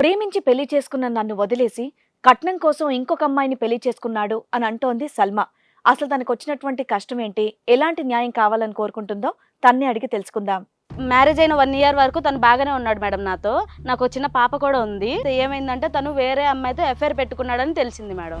ప్రేమించి పెళ్ళి చేసుకున్న నన్ను వదిలేసి కట్నం కోసం ఇంకొక అమ్మాయిని పెళ్ళి చేసుకున్నాడు అని అంటోంది సల్మా. అసలు తనకు వచ్చినటువంటి కష్టం ఏంటి ఎలాంటి న్యాయం కావాలని కోరుకుంటుందో తన్నే అడిగి తెలుసుకుందాం. మ్యారేజ్ అయిన వన్ ఇయర్ వరకు తను బాగానే ఉన్నాడు మేడం నాతో. నాకు చిన్న పాప కూడా ఉంది. ఏమైందంటే తను వేరే అమ్మాయితో ఎఫ్ఐఆర్ పెట్టుకున్నాడని తెలిసింది మేడం.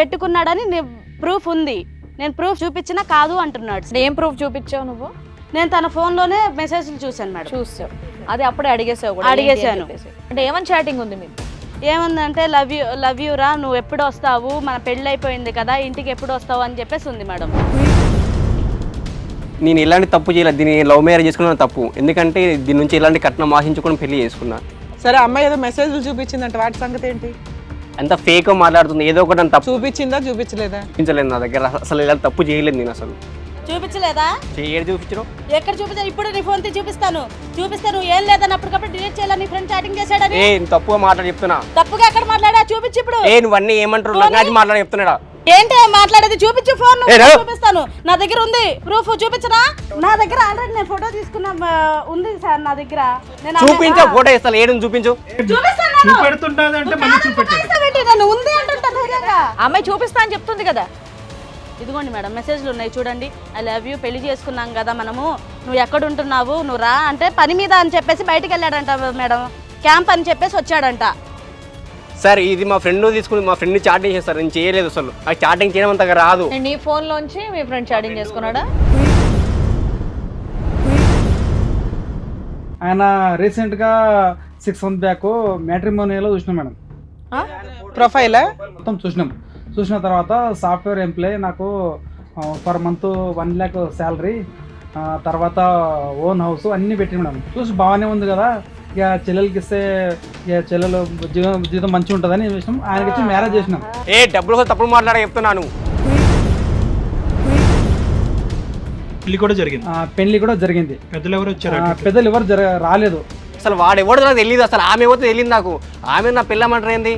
పెట్టుకున్నాడని ప్రూఫ్ ఉంది. నేను ప్రూఫ్ చూపించినా కాదు అంటున్నాడు. ఏం ప్రూఫ్ చూపించావు నువ్వు? నేను తన ఫోన్లోనే మెసేజ్లు చూశాను మేడం. చూసావు. అది అప్పుడే అడిగేసావు కూడా అడిగేశాను. చెప్పేసి. అంటే ఏమని చాటింగ్ ఉంది మీకు? ఏముందంటే లవ్ యూ లవ్ యూ రా నువ్వు ఎప్పుడు వస్తావు? మన పెళ్ళి అయిపోయింది కదా ఇంటికి ఎప్పుడు వస్తావు? అని చెప్పేసి ఉంది మేడం. నేను ఎలాంటి తప్పు చేయలేదు దీన్ని లవ్ మ్యారేజ్ చేసుకున్న తప్పు. ఎందుకంటే దీని నుంచి ఎలాంటి కట్నం ఆశించుకొని పెళ్ళి చేసుకున్నా. సరే అమ్మాయి ఏదో మెసేజ్లు చూపించిందంట. వాటి సంగతి ఏంటి? అంత ఫేక్ మాట్లాడుతుంది? ఏదో ఒకటి తప్పు. చూపించిందా చూపించలేదా? చూపించలేదు నా దగ్గర. అసలు ఇలాంటి తప్పు చేయలేదు నేను అసలు. చూపించలేదా? ఏడు చూపించడం ఎక్కడ చూపించాను ఇప్పుడు నీ ఫోన్ తీసి చూపిస్తాను. చూపిస్తాను ఏం లేదని అప్పటికప్పుడు డిలీట్ చేయాలని నీ ఫ్రెండ్ చాటింగ్ చేశాడని? ఏ నేను తప్పుగా మాట్లాడి చెప్తున్నా. తప్పుగా ఎక్కడ మాట్లాడా? చూపించు ఇప్పుడు. ఏ నువ్వు అన్నీ ఏమంటారు లగ్నాచి మాట్లాడి చెప్తున్నాడా? ఏంటి మాట్లాడేది? చూపించు ఫోన్. చూపిస్తాను. నా దగ్గర ఉంది. ప్రూఫ్ చూపించనా? నా దగ్గర ఆల్రెడీ నేను ఫోటో తీసుకున్న ఉంది సార్ నా దగ్గర. చూపించు ఫోటో ఇస్తాను ఏడు చూపించు. చూపిస్తాను ఉంది అంటుంటా అమ్మాయి చూపిస్తా అని చెప్తుంది కదా. ఇదిగోండి మేడం మెసేజ్లు ఉన్నాయి చూడండి. ఐ లవ్ యూ పెళ్ళి చేసుకున్నాం కదా మనము. నువ్వు ఎక్కడ ఉంటున్నావు నువ్వు రా అంటే పని మీద అని చెప్పేసి బయటికి వెళ్ళాడంట మేడం. క్యాంప్ అని చెప్పేసి వచ్చాడంట. సార్ ఇది మా ఫ్రెండ్ తీసుకుని మా ఫ్రెండ్ చాటింగ్ చేస్తారు. నేను చేయలేదు అసలు. ఆ చాటింగ్ చేయడం అంతగా రాదు. నేను నీ ఫోన్ లోంచి మీ ఫ్రెండ్ చాటింగ్ చేసుకున్నాడా? ఆయన రీసెంట్గా సిక్స్ మంత్ బ్యాక్ మ్యాట్రిమోనియలో చూసినాం మేడం. ప్రొఫైలా మొత్తం చూసినాం. చూసిన తర్వాత సాఫ్ట్వేర్ ఎంప్లాయ్ నాకు per month one lakh salary తర్వాత ఓన్ హౌస్ అన్నీ పెట్టి మేడం. చూసి బాగానే ఉంది కదా ఇక చెల్లెలకి ఇస్తే ఇక చెల్లెలు జీవితం జీవితం మంచిగా ఉంటుందని చూసినాం ఆయనకి ఇచ్చి మ్యారేజ్ చేసినాం. ఏ డబ్బులు కోసం తప్పుడు మాట్లాడ చెప్తున్నాను పెళ్ళి కూడా జరిగింది. పెళ్ళి కూడా జరిగింది. పెద్దలు ఎవరు వచ్చారు? పెద్దలు ఎవరు రాలేదు. అసలు వాడు ఎవడో నాకు తెలియదు అసలు ఆమె ఎవరితో తెలియదు నాకు. ఆమె నా పిల్లమంటారు ఏంది?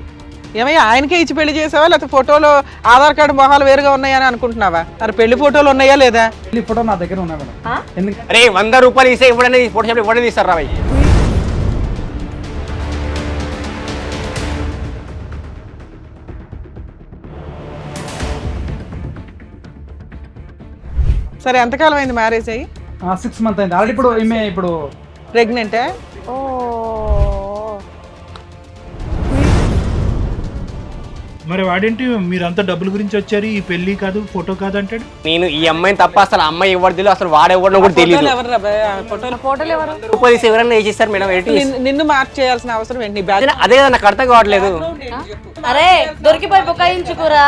ఏమయ్యా ఆయనకే ఇచ్చి పెళ్ళి చేసావా? లేకపోతే ఫోటోలో ఆధార్ కార్డు మొహాలు వేరుగా ఉన్నాయని అనుకుంటున్నావా? మరి పెళ్ళి ఫోటోలు ఉన్నాయా లేదా? పెళ్ళి ఫోటో నా దగ్గర ఉన్నాయి మేడం. ఎందుకంటే అరే వంద రూపాయలు ఇస్తే ఇవ్వడనే ఫోటో షాప్ ఇవ్వడనే ఇస్తారు రాబోయ్ సరే ఎంతకాలం అయింది మ్యారేజ్ అయ్యి? సిక్స్ మంత్ అయింది. ఆల్రెడీ ఇప్పుడు ఈమె ఇప్పుడు ప్రెగ్నెంటే మరి వాడేంటి? మీరంతా డబ్బుల గురించి వచ్చారు ఈ పెళ్ళి కాదు ఫోటో కాదు అంటాడు? నేను ఈ అమ్మాయిని తప్ప అసలు అమ్మాయి ఎవరు తెలియదు అసలు వాడెవడో కూడా తెలియదు ఫోటోలు ఎవరు? ఎవరైనా వేసేస్తారు మేడం ఏంటి నిన్ను- నిన్ను మార్క్ చేయాల్సిన అవసరం ఏంటి? నీ బ్యాగ్ అదే- అదే కదా నాకు అర్థం కావట్లేదు. అరే దొరికిపోయి బుకాయించుకురా.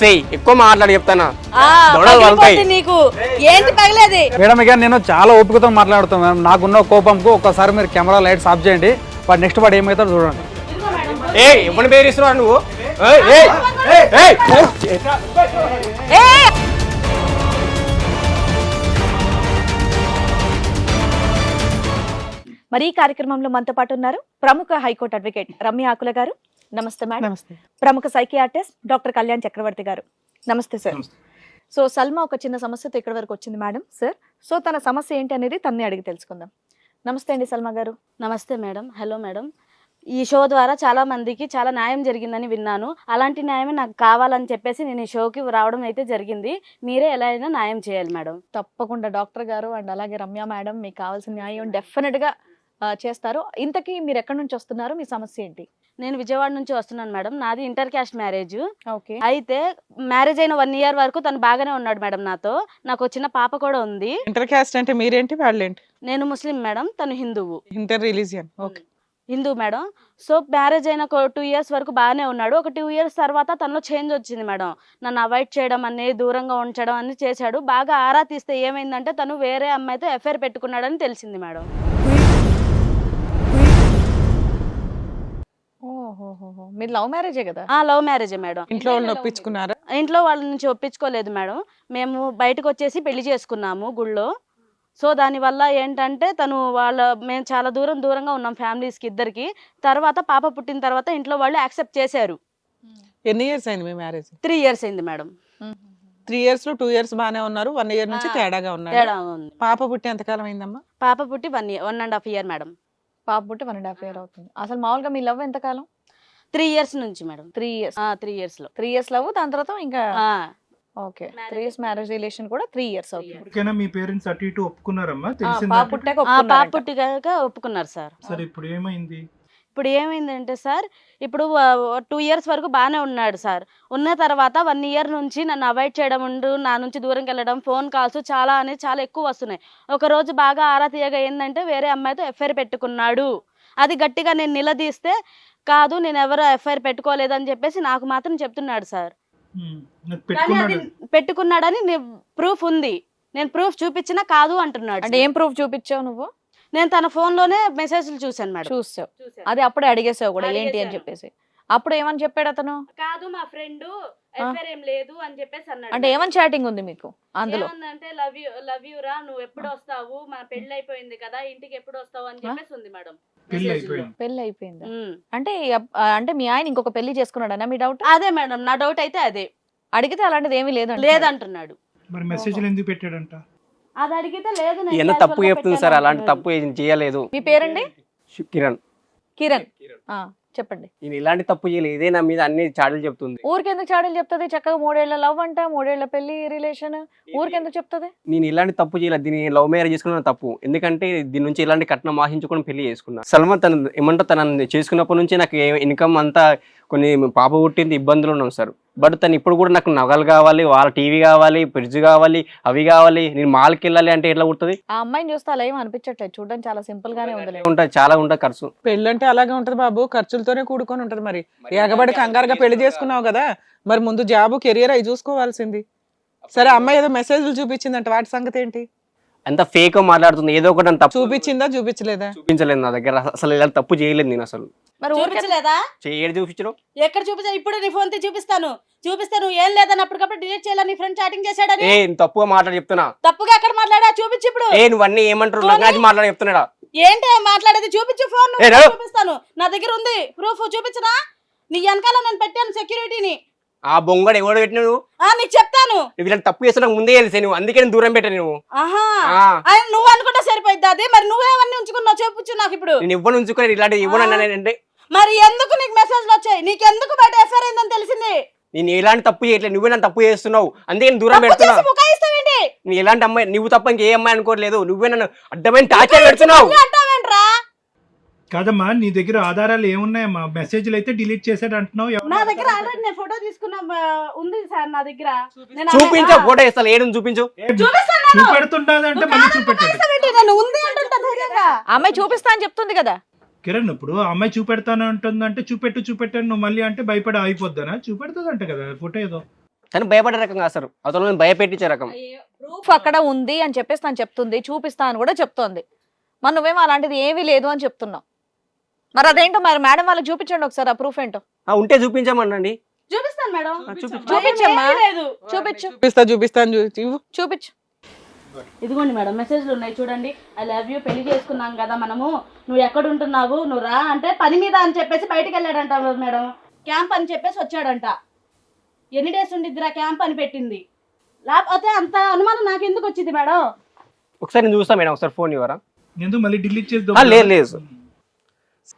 సేయ్ ఎక్కువ మాట్లాడి చెప్తానా? ఆ, దొడలు పగిలిపోద్ది వలుతాయి. నీకు. ఏంటి పగిలేది? మేడం ఇక నేను చాలా ఓపికతో మాట్లాడుతాను మేడం. నాకున్న కోపంకు ఒక్కసారి మీరు కెమెరా లైట్స్ ఆఫ్ చేయండి. వాడు నెక్స్ట్ వాడు ఏమవుతాడో చూడండి. ఏ ఎవరిని బెదిరిస్తున్నావు నువ్వు? ఏయ్, ఏయ్, ఏయ్, ఏయ్. ఏ మరి ఈ కార్యక్రమంలో మనతో పాటు ఉన్నారు ప్రముఖ హైకోర్టు అడ్వకేట్ రమ్య ఆకుల గారు. నమస్తే మేడం. నమస్తే. ప్రముఖ సైకియాట్రిస్ట్ డాక్టర్ కళ్యాణ్ చక్రవర్తి గారు. నమస్తే సార్. సో సల్మా ఒక చిన్న సమస్యతో ఇక్కడి వరకు వచ్చింది మేడం సార్. సో తన సమస్య ఏంటి అనేది తన్నే అడిగి తెలుసుకుందాం. నమస్తే అండి సల్మా గారు. నమస్తే మేడం. Hello madam. ఈ షో ద్వారా చాలా మందికి చాలా న్యాయం జరిగిందని విన్నాను. అలాంటి న్యాయమే నాకు కావాలని చెప్పేసి నేను ఈ షోకి రావడం అయితే జరిగింది. మీరే ఎలా అయినా న్యాయం చేయాలి మేడం. తప్పకుండా డాక్టర్ గారు అండ్ అలాగే రమ్య మేడం మీకు కావాల్సిన న్యాయం డెఫినెట్గా ఆ, చేస్తారు. ఇంతకీ మీరు ఎక్కడి నుంచి వస్తున్నారు? మీ సమస్య ఏంటి? నేను విజయవాడ నుంచి వస్తున్నాను మేడం. నాది ఇంటర్ క్యాస్ట్ మ్యారేజ్. ఓకే. అయితే మ్యారేజ్ అయిన వన్ ఇయర్ వరకు తను బాగానే ఉన్నాడు మేడం నాతో. నాకు చిన్న పాప కూడా ఉంది. ఇంటర్ క్యాస్ట్ అంటే మీరేంటి? వాళ్ళేంటి? నేను ముస్లిం మేడం తను హిందువు. Inter religion. Okay. Hindu madam. So marriage అయిన ఒక టూ ఇయర్స్ వరకు బాగానే ఉన్నాడు. ఒక టూ ఇయర్స్ తర్వాత తనలో చేంజ్ వచ్చింది మేడం. నన్ను అవాయిడ్ చేయడం అన్ని దూరంగా ఉంచడం అన్ని చేశాడు. బాగా ఆరా తీస్తే ఏమైందంటే తను వేరే అమ్మాయితో ఎఫ్ఐఆర్ పెట్టుకున్నాడని తెలిసింది మేడం. మీరు లవ్ మ్యారేజే కదా? ఆ లవ్ మ్యారేజే మేడం. ఇంట్లో వాళ్ళని ఒప్పించుకున్నారా? ఇంట్లో వాళ్ళ నుంచి ఒప్పించుకోలేదు మేడం. మేము బయటకు వచ్చేసి పెళ్ళి చేసుకున్నాము గుళ్ళో. సో దానివల్ల ఏంటంటే తను వాళ్ళ మేము చాలా దూరం దూరంగా ఉన్నాం ఫ్యామిలీస్కి ఇద్దరికి. తర్వాత పాప పుట్టిన తర్వాత ఇంట్లో వాళ్ళు యాక్సెప్ట్ చేశారు. ఎన్ని ఇయర్స్ అయింది మీ మ్యారేజ్? త్రీ ఇయర్స్ అయింది మేడం. త్రీ ఇయర్స్లో టూ ఇయర్స్ బాగానే ఉన్నారు వన్ ఇయర్ నుంచి తేడాగా ఉన్నారు. తేడా ఉంది. పాప పుట్టి ఎంతకాలం అయిందమ్మా? పాప పుట్టి one year one and half year madam. పాప పుట్టి వన్ అండ్ హాఫ్ ఇయర్ అవుతుంది. అసలు మామూలుగా మీ లవ్ ఎంతకాలం త్రీ ఇయర్స్ నుంచి మేడం. Three years. త్రీ ఇయర్స్లో. త్రీ ఇయర్స్ లవ్ దాని తర్వాత ఇంకా ఆ, okay. Three years marriage relation కూడా త్రీ ఇయర్స్ అవుతుంది ఇప్పటికైనా మీ పేరెంట్స్ అటు ఇటు ఒప్పుకున్నారమ్మా? ఆ, తెలిసిందా పాప పుట్టాక ఆ, పాప ఒప్పుకున్నారంట. పుట్టిగాక ఒప్పుకున్నారు సార్. సరే ఇప్పుడు ఏమైంది? ఇప్పుడు ఏమైందంటే సార్ ఇప్పుడు టూ ఇయర్స్ వరకు బాగానే ఉన్నాడు సార్. ఉన్న తర్వాత వన్ ఇయర్ నుంచి నన్ను అవాయిడ్ చేయడం ఉండు నా నుంచి దూరంకి వెళ్ళడం ఫోన్ కాల్స్ చాలా అనేది చాలా ఎక్కువ వస్తున్నాయి. ఒక రోజు బాగా ఆరా తీయగా ఏంటంటే వేరే అమ్మాయితో ఎఫ్ఐఆర్ పెట్టుకున్నాడు. అది గట్టిగా నేను నిలదీస్తే కాదు నేను ఎవరు ఎఫ్ఐఆర్ పెట్టుకోలేదని చెప్పేసి నాకు మాత్రం చెప్తున్నాడు సార్. పెట్టుకున్నాడని ప్రూఫ్ ఉంది. నేను ప్రూఫ్ చూపించినా కాదు అంటున్నాడు. అంటే ఏం ప్రూఫ్ చూపించావు నువ్వు? నేను తన ఫోన్లోనే మెసేజ్లు చూశాను మేడం. చూసావు. అది అప్పుడే అడిగేసావు కూడా ఏంటి అని. చెప్పేసి. అప్పుడు ఏమని చెప్పాడు అతను? కాదు మా ఫ్రెండ్ ఏం లేదు అని చెప్పేసి అన్నాడు. అంటే ఏమని చాటింగ్ ఉంది మీకు అందులో? ఏమన్నంటే లవ్ యూ లవ్ యూ రా నువ్వు ఎప్పుడు వస్తావు? మన పెళ్ళి అయిపోయింది కదా ఇంటికి ఎప్పుడు వస్తావు? అని చెప్పేసి ఉంది మేడం. పెళ్ళి. అయిపోయింది. అంటే అంటే మీ ఆయన ఇంకొక పెళ్ళి చేసుకున్నాడనా మీ డౌట్ అదే మేడం నా డౌట్ అయితే అదే. అడిగితే అలాంటిది ఏమీ లేదు. లేదంటున్నాడు. మరి మెసేజ్లు ఎందుకు పెట్టాడంట? అది అడిగితే లేదు నేను ఎంత casual తప్పు గా చెప్తుంది సార్ పెట్టాను అలాంటి అంటున్నాడు. తప్పు ఏం చేయలేదు. మీ పేరండి? శు- కిరణ్. కిరణ్. ఆ, చెప్పండి. నేను ఇలాంటి తప్పు చేయలేదు. ఇదే నా మీద అన్ని చాడలు చెప్తుంది. ఊరికెందుకు చాడీలు చెప్తుంది? చక్కగా మూడేళ్ళ లవ్ అంట మూడేళ్ళ పెళ్ళి రిలేషన్. ఊరికెందుకు చెప్తుంది? నేను ఇలాంటి తప్పు చేయలేదు. దీన్ని లవ్ మ్యారేజ్ చేసుకున్న తప్పు. ఎందుకంటే దీని నుంచి ఇలాంటి కట్నం ఆశించుకొని పెళ్ళి చేసుకున్నా. సల్మాన్ తన ఏమంటే తన చేసుకున్నప్పటి నుంచి నాకు ఇన్కమ్ అంతా కొన్ని పాప పుట్టింది ఇబ్బందులు ఉన్నాం సార్. బట్ తను ఇప్పుడు కూడా నాకు నగలు కావాలి వాళ్ళ టీవీ కావాలి ఫ్రిడ్జ్ కావాలి అవి కావాలి నేను మాల్కి వెళ్ళాలి అంటే ఎట్లా కుడుతుంది ఆ అమ్మాయిని చూస్తే అలా ఏం అనిపించట్లేదు. చూడడం చాలా సింపుల్ గానే ఉంది ఉంటుంది చాలా ఉంటుంది ఖర్చు. పెళ్ళంటే అలాగే ఉంటది బాబు ఖర్చులతోనే కూడుకొని ఉంటది మరి. ఎగబడి కంగారుగా పెళ్ళి చేసుకున్నావు కదా మరి ముందు జాబు కెరియర్ అవి చూసుకోవాల్సింది. సరే అమ్మాయి ఏదో మెసేజ్లు చూపించిందంట వాటి సంగతి ఏంటి? అంత ఫేక్ మాట్లాడుతుంది ఏదో ఒకటి నన్ను తప్పు చూపించిందా చూపించలేదా? చూపించలేదు నా దగ్గర. అసలు ఇలాంటి తప్పు చేయలేదు నేను అసలు. మరి చూపించలేదా? ఏడు చూపించడం ఎక్కడ చూపించా? ఇప్పుడు నీ ఫోన్తో చూపిస్తాను. చూపిస్తాను. ఏం లేదని అప్పటికప్పుడు డిలీట్ చేయాలని నీ ఫ్రెండ్ చాటింగ్ చేశాడని. ఏ నేను తప్పుగా మాట్లాడి చెప్తున్నా. తప్పుగా ఎక్కడ మాట్లాడా? చూపించు ఇప్పుడు. ఏ నువ్వు అన్ని ఏమంటారు లంగాచి మాట్లాడి చెప్తున్నాడా? ఏంటి మాట్లాడేది? చూపించు ఫోన్ ఏ. చూపిస్తాను. నా దగ్గర ఉంది. ప్రూఫ్ చూపించనా? నీ వెనకాల నేను పెట్టాను సెక్యూరిటీని ఆ బొంగడు ఎవడు పెట్టిన నువ్వు? ఆ నీకు చెప్తాను. ఇలాంటి తప్పు చేస్తున్నా ముందే తెలిసే నువ్వు అందుకే నేను దూరం పెట్టాను నువ్వు ఆహా. ఆ. ఆయన నువ్వు అనుకుంటే సరిపోయింది అది. మరి నువ్వేమన్నీ ఉంచుకున్నావు చూపించు నాకు ఇప్పుడు. నేను ఇవ్వను ఉంచుకొని ఇలాంటి ఇవ్వను. అంటే. మరి ఎందుకు నీకు మెసేజ్లు వచ్చాయి? నీకు ఎందుకు బయట ఎఫ్ఐఆర్ అయిందని తెలిసింది? నేను ఎలాంటి తప్పు చేయట్లేదు నువ్వే నన్ను తప్పు చేస్తున్నావు. అందుకే నేను దూరం తప్పు పెడుతున్నా. చేసి బుకాయిస్తావేంటి నేను ఎలాంటి అమ్మాయి నువ్వు తప్ప ఇంకే అమ్మాయి అనుకోవట్లేదు నువ్వే నన్ను అడ్డమైన టార్చర్ పెడుతున్నావు. కాదమ్మా నీ దగ్గర ఆధారాలు ఏమున్నాయమ్మా? మెసేజ్లు అయితే డిలీట్ చేశాడు అంటున్నావు నా దగ్గర ఆల్రెడీ నేను ఫోటో తీసుకున్న ఉంది సార్ నా దగ్గర. నేను చూపించు ఫోటో ఇస్తాను ఏడు చూపించు. చూపిస్తాను నేను. చూపెడుతుంటాది అంటే నువ్వు మళ్ళీ చూపెట్టాడు బుకాయిస్తావేంటి? నేను ఉంది అంటుంటా ధైర్యంగా. ఆ అమ్మాయి చూపిస్తా అని చెప్తుంది కదా. కిరణ్ ఇప్పుడు అమ్మాయి చూపెడతాను అంటుందంటే చూపెట్టు చూపెట్టాను నువ్వు మళ్ళీ అంటే భయపడి అయిపోద్దానా చూపెడుతుంది అంట కదా ఫోటో ఏదో. కానీ భయపడే రకం కాదు సార్. అతను భయపెట్టించే రకం. ప్రూఫ్ అక్కడ ఉంది అని చెప్పేసి తను చెప్తుంది చూపిస్తా అని కూడా చెప్తోంది. మరి నువ్వేమో అలాంటిది ఏమీ లేదు అని చెప్తున్నావు. మరి అదేంటో మరి మేడం వాళ్ళకి చూపించండి ఒకసారి ఆ ప్రూఫ్ ఏంటో. ఆ, ఉంటే చూపించమనండి. చూపిస్తాను మేడం. ఆ, చూపించు. చూపించమ్మా. భయం ఏమీ లేదు. చూపించు. చూపిస్తా చూపిస్తాను చూ- ఇవ్వు. చూపించు. ఇదిగోండి మేడం మెసేజ్లు ఉన్నాయి చూడండి. ఐ లవ్ యూ పెళ్ళి చేసుకున్నాం కదా మనము. నువ్వు ఎక్కడ ఉంటున్నావు? నువ్వు రా అంటే పని మీద అని చెప్పేసి బయటికి వెళ్ళాడంట మేడం. క్యాంప్ అని చెప్పేసి వచ్చాడంట. ఎన్ని డేస్ ఉండిద్దిరా క్యాంప్ అని పెట్టింది? లేకపోతే అంత అనుమానం నాకు ఎందుకు వచ్చింది మేడం? ఒకసారి నేను చూస్తా మేడం ఒకసారి ఫోన్ ఇవ్వరా? ఎందుకు మళ్ళీ డిలీట్ చేసి ఆ, లేదు లేదు. Sir